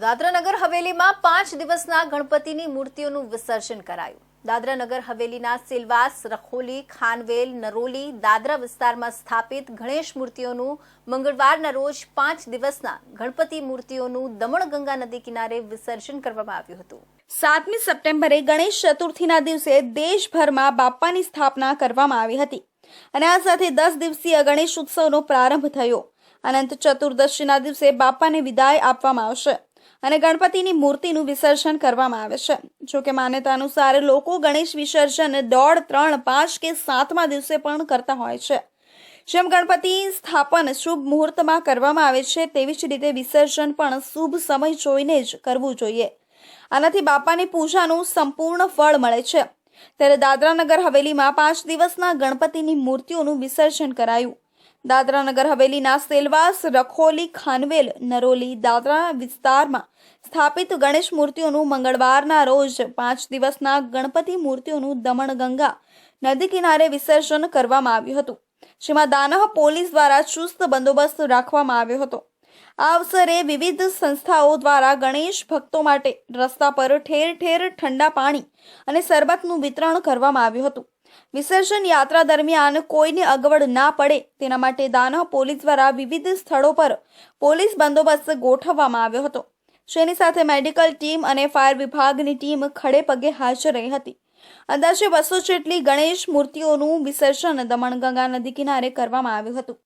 દાદરાનગર હવેલીમાં પાંચ દિવસના ગણપતિની મૂર્તિઓનું વિસર્જન કરાયું. દાદરાનગર હવેલીના સિલવાસ, રખોલી, ખાનવેલ, નરોલી, દાદરા વિસ્તારમાં સ્થાપિત ગણેશ મૂર્તિઓનું મંગળવારના રોજ પાંચ દિવસના ગણપતિ મૂર્તિઓનું દમણગંગા નદી કિનારે વિસર્જન કરવામાં આવ્યું હતું. સાતમી સપ્ટેમ્બરે ગણેશ ચતુર્થીના દિવસે દેશભરમાં બાપ્પાની સ્થાપના કરવામાં આવી હતી. અને આ સાથે દસ દિવસીય ગણેશ ઉત્સવનો પ્રારંભ થયો. અનંત ચતુર્દશીના દિવસે બાપાને વિદાય આપવામાં આવશે. અને ગણપતિની મૂર્તિનું વિસર્જન કરવામાં આવે છે. જો કે માન્યતા અનુસાર લોકો ગણેશ વિસર્જન દોઢ, ત્રણ, પાંચ કે સાતમા દિવસે પણ કરતા હોય છે. જેમ ગણપતિ સ્થાપન શુભ મુહૂર્તમાં કરવામાં આવે છે, તેવી જ રીતે વિસર્જન પણ શુભ સમય જોઈને જ કરવું જોઈએ. આનાથી બાપાની પૂજાનું સંપૂર્ણ ફળ મળે છે. ત્યારે દાદરાનગર હવેલીમાં પાંચ દિવસના ગણપતિની મૂર્તિઓનું વિસર્જન કરાયું. દાદરાનગર હવેલીના સેલવાસ, રખોલી, ખાનવેલ, નરોલી દાદરા વિસ્તારમાં સ્થાપિત ગણેશ મૂર્તિઓનું મંગળવારના રોજ પાંચ દિવસના ગણપતિ મૂર્તિઓનું દમણગંગા નદી કિનારે વિસર્જન કરવામાં આવ્યું હતું. જેમાં દાનહ પોલીસ દ્વારા ચુસ્ત બંદોબસ્ત રાખવામાં આવ્યો હતો. આ અવસરે વિવિધ સંસ્થાઓ દ્વારા ગણેશ ભક્તો માટે રસ્તા પર ઠેર ઠેર ઠંડા પાણી અને શરબતનું વિતરણ કરવામાં આવ્યું હતું. વિસર્જન યાત્રા દરમિયાન કોઈને અગવડ ના પડે તેના માટે દાનહ પોલીસ દ્વારા વિવિધ સ્થળો પર પોલીસ બંદોબસ્ત ગોઠવવામાં આવ્યો હતો. જેની સાથે મેડિકલ ટીમ અને ફાયર વિભાગની ટીમ ખડે પગે હાજર રહી હતી. અંદાજે બસો જેટલી ગણેશ મૂર્તિઓનું વિસર્જન દમણગંગા નદી કિનારે કરવામાં આવ્યું હતું.